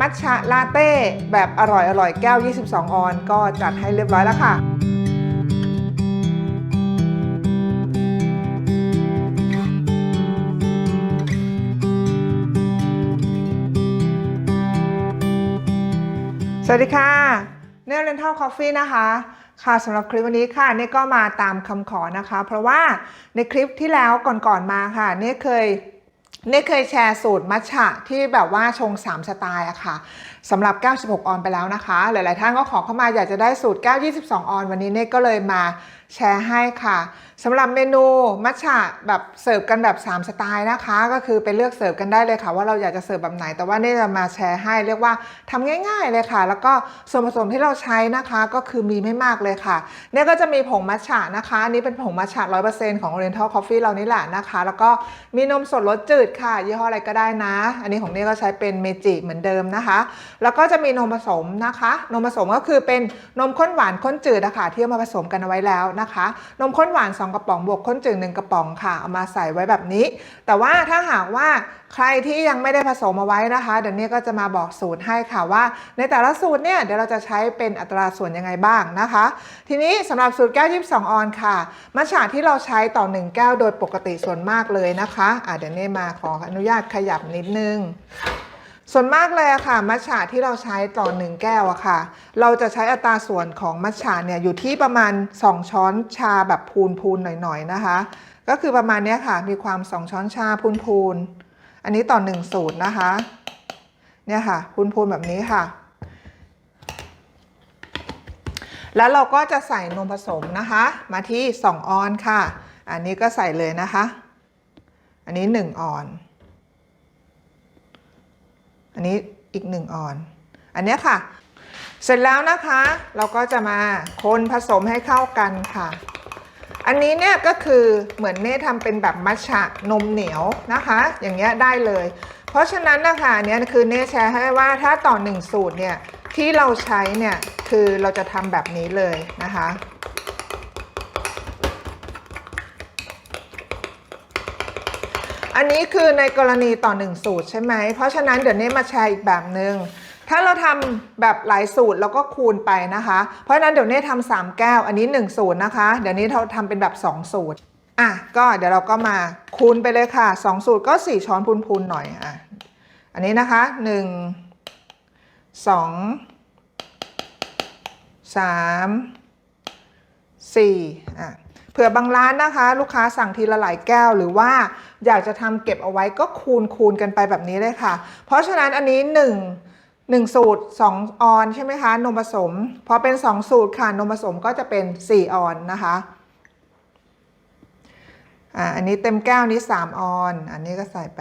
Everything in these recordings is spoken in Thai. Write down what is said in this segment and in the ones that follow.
มัทฉะลาเต้แบบอร่อยอร่อยแก้ว 22 ออน ก็จัดให้เรียบร้อยแล้วค่ะ สวัสดีค่ะเน r เรนทัลคอฟฟี่นะคะค่ะสำหรับคลิปวันนี้ค่ะเน่ก็มาตามคำขอนะคะ เพราะว่าในคลิปที่แล้วก่อนๆมาค่ะเน่เคย เน่เคยแชร์สูตรมัทฉะที่แบบว่าชง 3 สไตล์อะค่ะ สำหรับ96ออนไปแล้วนะคะ หลาย ๆ ท่านก็ขอเข้ามาอยากจะได้สูตร9 22 ออน วันนี้เน่ก็เลยมาแชร์ให้ค่ะสำหรับเมนูมัทฉะแบบเสิร์ฟกันแบบ 3 สไตล์นะคะ ก็คือไปเลือกเสิร์ฟกันได้เลยค่ะ ว่าเราอยากจะเสิร์ฟแบบไหน แต่ว่าเน่จะมาแชร์ให้เรียกว่าทำง่าย ๆ เลยค่ะ แล้วก็ส่วนผสมที่เราใช้นะคะก็คือมีไม่มากเลยค่ะเนี่ยก็จะมีผงมัทฉะนะคะอันนี้เป็นผงมัทฉะ100%ของ Oriental Coffee เรานี่แหละนะคะ แล้วก็มีนมสดรสจืดค่ะยี่ห้ออะไรก็ได้นะ อันนี้ของเนี่ยก็ใช้เป็นเมจิเหมือนเดิมนะคะแล้วก็จะมีนมผสมนะคะ นมผสมก็คือเป็นนมข้นหวานข้นจืดนะคะที่เอามาผสมกันเอาไว้แล้วนะคะ นมข้นหวาน 2 กระป๋องบวกข้นจืด1กระป๋องค่ะเอามาใส่ไว้แบบนี้ แต่ว่าถ้าหากว่าใครที่ยังไม่ได้ผสมเอาไว้นะคะ เดี๋ยวนี้ก็จะมาบอกสูตรให้ค่ะว่า ในแต่ละสูตรเนี่ยเดี๋ยวเราจะใช้เป็นอัตราส่วนยังไงบ้างนะคะ ทีนี้สำหรับสูตรแก้ว22องออนค่ะมัทฉะที่เราใช้ต่อ 1 แก้วโดยปกติส่วนมากเลยนะคะอะเดี๋ยวนี้มาขออนุญาตขยับนิดนึง ส่วนมากเลยอะค่ะ มัทฉะที่เราใช้ต่อ1แก้วอะค่ะ เราจะใช้อัตราส่วนของมัทฉะเนี่ยอยู่ที่ประมาณ 2 ช้อนชาแบบพูนๆหน่อยๆนะคะ ก็คือประมาณนี้ค่ะ มีความ 2 ช้อนชาพูนๆอันนี้ต่อ1สูตรนะคะ เนี่ยค่ะพูนๆแบบนี้ค่ะ แล้วเราก็จะใส่นมผสมนะคะ มาที่ 2 ออนค่ะ อันนี้ก็ใส่เลยนะคะ อันนี้ 1 ออน อันนี้อีก1ออน อันเนี้ยค่ะ เสร็จแล้วนะคะ เราก็จะมาคนผสมให้เข้ากันค่ะ อันนี้เนี่ยก็คือเหมือนเน่ทำเป็นแบบมัชฉะนมเหนียวนะคะ อย่างเงี้ยได้เลย เพราะฉะนั้นนะคะอันเนี้ยคือเน่แชร์ให้ว่าถ้าต่อหนึ่งสูตรเนี่ยที่เราใช้เนี่ยคือเราจะทำแบบนี้เลยนะคะ อันนี้คือในกรณีต่อหนึ่งสูตรใช่ไหม เพราะฉะนั้นเดี๋ยวนี้มาแชร์อีกแบบหนึ่งถ้าเราทำแบบหลายสูตรแล้วก็คูณไปนะคะ เพราะฉะนั้นเดี๋ยวนี้ทำสามแก้ว อันนี้หนึ่งสูตรนะคะ เดี๋ยวนี้เราทำเป็นแบบสองสูตร อะ ก็เดี๋ยวเราก็มาคูณไปเลยค่ะสองสูตรก็สี่ช้อนพูนๆหน่อยอะ อันนี้นะคะหนึ่งสองสามสี่ะ ผื่อบางร้านนะคะ ลูกค้าสั่งทีละหลายแก้วหรือว่าอยากจะทำเก็บเอาไว้ก็คูณคูณกันไปแบบนี้เลยค่ะ เพราะฉะนั้นอันนี้ 1 1 สูตร 2 ออนใช่ไหมคะ นมผสม พอเป็น 2 สูตรค่ะ นมผสมก็จะเป็น 4 ออนนะคะอันนี้เต็มแก้วนี้ 3 ออน อันนี้ก็ใส่ไป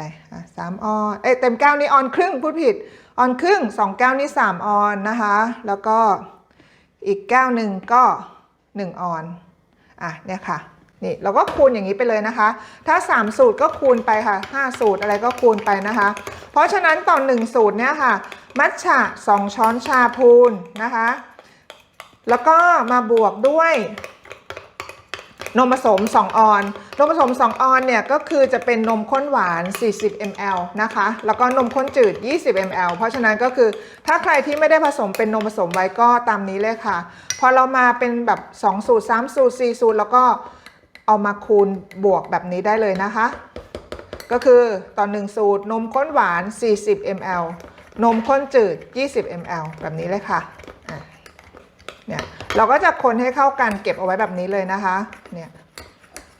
สามออน เอ้เต็มแก้วนี้ออนครึ่งพูดผิด ออนครึ่ง 2 แก้วนี้ 3 ออนนะคะ แล้วก็อีกแก้วหนึ่งก็ 1 ออน อะเนี่ยค่ะนี่เราก็คูณอย่างนี้ไปเลยนะคะ ถ้า 3 สูตรก็คูณไปค่ะ 5 สูตรอะไรก็คูณไปนะคะ เพราะฉะนั้นต่อ1สูตรเนี่ยค่ะ มัทฉะ 2 ช้อนชาพูนนะคะ แล้วก็มาบวกด้วย นมผสม 2 ออน นมผสม 2 ออนเนี่ยก็คือจะเป็นนมข้นหวาน 40 ml นะคะ แล้วก็นมข้นจืด 20 ml เพราะฉะนั้นก็คือถ้าใครที่ไม่ได้ผสมเป็นนมผสมไว้ก็ตามนี้เลยค่ะ พอเรามาเป็นแบบ 2 สูตร 3 สูตร 4 สูตร แล้วก็เอามาคูณบวกแบบนี้ได้เลยนะคะ ก็คือต่อ1สูตรนมข้นหวาน 40 ml นมข้นจืด 20 ml แบบนี้เลยค่ะ เราก็จะคนให้เข้ากันเก็บเอาไว้แบบนี้เลยนะคะ เนี่ย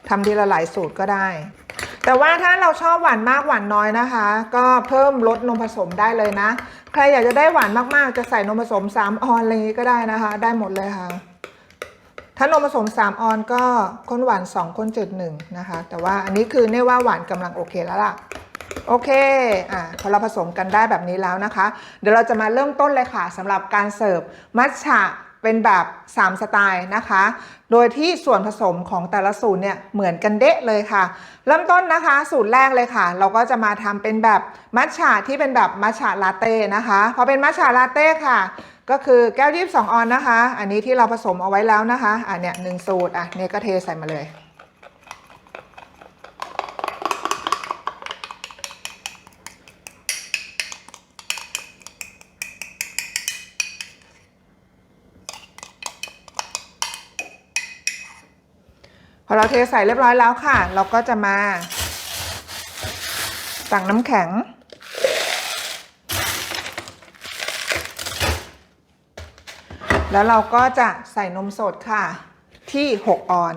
ทำทีละหลายสูตรก็ได้ แต่ว่าถ้าเราชอบหวานมากหวานน้อยนะคะ ก็เพิ่มลดนมผสมได้เลยนะ ใครอยากจะได้หวานมากๆ จะใส่นมผสม 3 ออนอะไรอย่างนี้ก็ได้นะคะ ได้หมดเลยค่ะ ถ้านมผสม 3 ออนก็ข้นหวาน 2 ข้นจืด1นะคะ แต่ว่าอันนี้คือเนี่ยว่าหวานกำลังโอเคแล้วล่ะโอเค อะ พอเราผสมกันได้แบบนี้แล้วนะคะ เดี๋ยวเราจะมาเริ่มต้นเลยค่ะสำหรับการเสิร์ฟมัทฉะ เป็นแบบ 3 สไตล์นะคะ โดยที่ส่วนผสมของแต่ละสูตรเนี่ยเหมือนกันเดะเลยค่ะ เริ่มต้นนะคะสูตรแรกเลยค่ะ เราก็จะมาทำเป็นแบบมัทฉะที่เป็นแบบมัทฉะลาเต้นะคะพอเป็นมัทฉะลาเต้ค่ะ ก็คือแก้วยี่สิบสองออนนะคะ อันนี้ที่เราผสมเอาไว้แล้วนะคะ อันเนี้ยหนึ่งสูตรอะเนี่ยก็เทใส่มาเลย เราเทใส่เรียบร้อยแล้วค่ะ เราก็จะมาตักน้ำแข็ง แล้วเราก็จะใส่นมสดค่ะที่ 6 ออน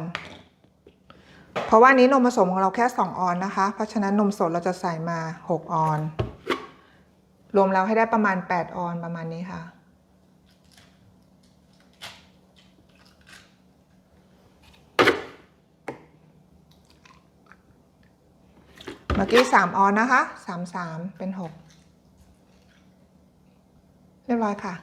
เพราะว่านี้นมผสมของเราแค่ 2 ออนนะคะ เพราะฉะนั้นนมสดเราจะใส่มา 6 ออน รวมแล้วให้ได้ประมาณ 8 ออนประมาณนี้ค่ะ มื่อกี้3ออนนะคะ3 3เป็น6เรียบร้อยค่ะ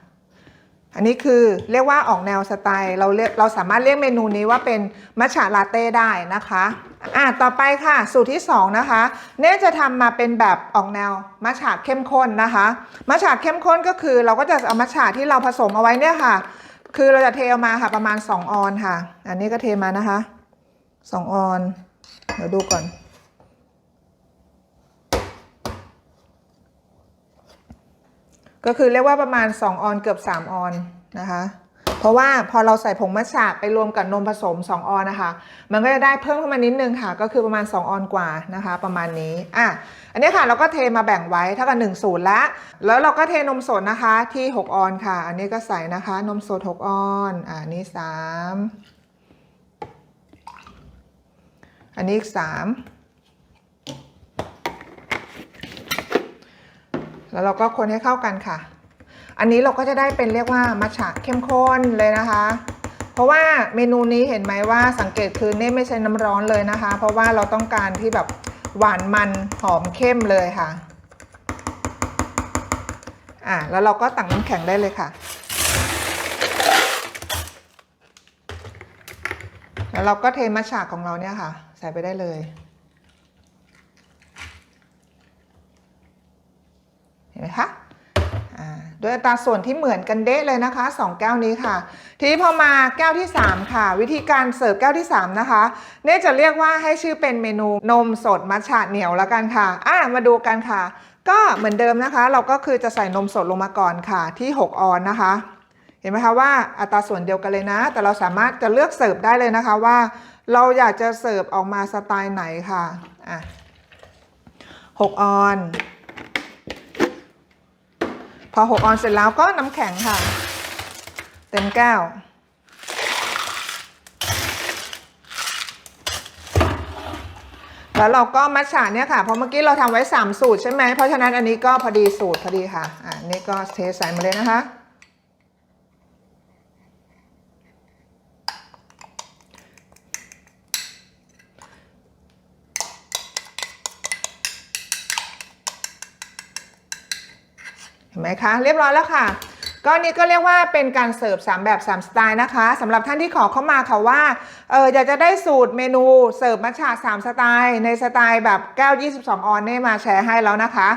อันนี้คือเรียกว่าออกแนวสไตล์เราเรียกเราสามารถเรียกเมนูนี้ว่าเป็นมัชฉะลาเต้ได้นะคะอะต่อไปค่ะสูตรที่ 2 นะคะ เนี่ยจะทำมาเป็นแบบออกแนวมัชฉะเข้มข้นนะคะมัชฉะเข้มข้นก็คือ เราก็จะเอามัชฉะที่เราผสมเอาไว้เนี่ยค่ะ คือเราจะเทออกมาค่ะประมาณ 2 ออนค่ะ อันนี้ก็เทมานะคะ 2 ออน เดี๋ยวดูก่อน ก็คือเรียกว่าประมาณ 2 ออนเกือบ 3 ออนนะคะ เพราะว่าพอเราใส่ผงมัทฉะไปรวมกับนมผสม 2 ออนนะคะ มันก็จะได้เพิ่มขึ้นมานิดนึงค่ะ ก็คือประมาณ 2 ออนกว่านะคะ ประมาณนี้อะอันนี้ค่ะเราก็เทมาแบ่งไว้เท่ากับ1สูตรละแล้วเราก็เทนมสดนะคะที่ 6 ออนค่ะ อันนี้ก็ใส่นะคะนมสด 6 ออนอ่านี่ 3 อันนี้อีก3 แล้วเราก็คนให้เข้ากันค่ะ อันนี้เราก็จะได้เป็นเรียกว่ามัทฉะเข้มข้นเลยนะคะ เพราะว่าเมนูนี้เห็นไหมว่าสังเกตคือเน่ไม่ใช้น้ำร้อนเลยนะคะ เพราะว่าเราต้องการที่แบบหวานมันหอมเข้มเลยค่ะอะแล้วเราก็ตักน้ำแข็งได้เลยค่ะ แล้วเราก็เทมัทฉะของเราเนี่ยค่ะ ใส่ไปได้เลย เห็นไหมคะ อัตราส่วนที่เหมือนกันเด้เลยนะคะ 2 แก้วนี้ค่ะ ทีนี้พอมาแก้วที่ 3 ค่ะ วิธีการเสิร์ฟแก้วที่ 3 นะคะเน่จะเรียกว่าให้ชื่อเป็นเมนูนมสดมัทฉะเหนียวแล้วกันค่ะอ่ามาดูกันค่ะ ก็เหมือนเดิมนะคะ เราก็คือจะใส่นมสดลงมาก่อนค่ะ ที่ 6 ออนนะคะ เห็นไหมคะว่าอัตราส่วนเดียวกันเลยนะ แต่เราสามารถจะเลือกเสิร์ฟได้เลยนะคะว่า เราอยากจะเสิร์ฟออกมาสไตล์ไหนค่ะอะ6ออน พอ6ออนเสร็จแล้วก็น้ำแข็งค่ะ เต็มแก้ว แล้วเราก็มัทฉะเนี่ยค่ะเพราะเมื่อกี้เราทำไว้ 3 สูตรใช่ไหมเพราะฉะนั้นอันนี้ก็พอดีสูตรพอดีค่ะอ่านี่ก็เทใส่มาเลยนะคะ ห็นไหมคะ เรียบร้อยแล้วค่ะก็นี้ก็เรียกว่าเป็นการเสิร์ฟ 3 แบบ 3 สไตล์นะคะสำหรับท่านที่ขอเข้ามาค่ะว่าเอออยากจะได้สูตรเมนูเสิร์ฟมัชชา3สไตล์ ในสไตล์แบบแก้ว 22 ออนเนี่มาแชร์ให้แล้วนะคะ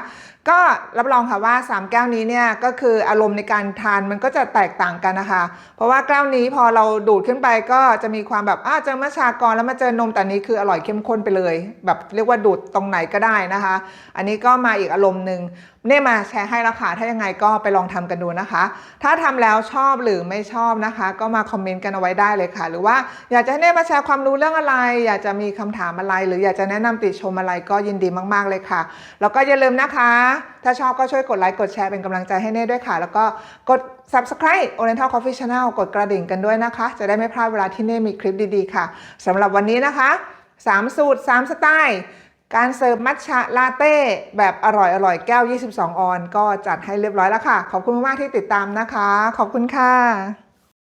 ก็รับรองค่ะว่า 3 แก้วนี้เนี่ยก็คืออารมณ์ในการทานมันก็จะแตกต่างกันนะคะ เพราะว่าแก้วนี้พอเราดูดขึ้นไปก็จะมีความแบบอ้าเจอมัทฉะก่อนแล้วมาเจอนมแต่นี้คืออร่อยเข้มข้นไปเลย แบบเรียกว่าดูดตรงไหนก็ได้นะคะ อันนี้ก็มาอีกอารมณ์หนึ่งเนี่ยมาแชร์ให้แล้วค่ะถ้ายังไงก็ไปลองทำกันดูนะคะ ถ้าทำแล้วชอบหรือไม่ชอบนะคะ ก็มาคอมเมนต์กันเอาไว้ได้เลยค่ะ หรือว่าอยากจะให้เน่มาแชร์ความรู้เรื่องอะไร อยากจะมีคำถามอะไร หรืออยากจะแนะนำติชมอะไรก็ยินดีมาก ๆเลยค่ะแล้วก็อย่าลืมนะคะถ้าชอบก็ช่วยกดไลค์กดแชร์เป็นกำลังใจให้เน่ด้วยค่ะ แล้วก็กด subscribe Oriental Coffee Channel กดกระดิ่งกันด้วยนะคะ จะได้ไม่พลาดเวลาที่เน่มีคลิปดีๆค่ะสำหรับวันนี้นะคะ 3 สูตร 3 สไตล์การเสิร์ฟมัทฉะลาเต้แบบอร่อยอร่อยแก้ว 22 ออน ก็จัดให้เรียบร้อยแล้วค่ะ ขอบคุณมากที่ติดตามนะคะ ขอบคุณค่ะ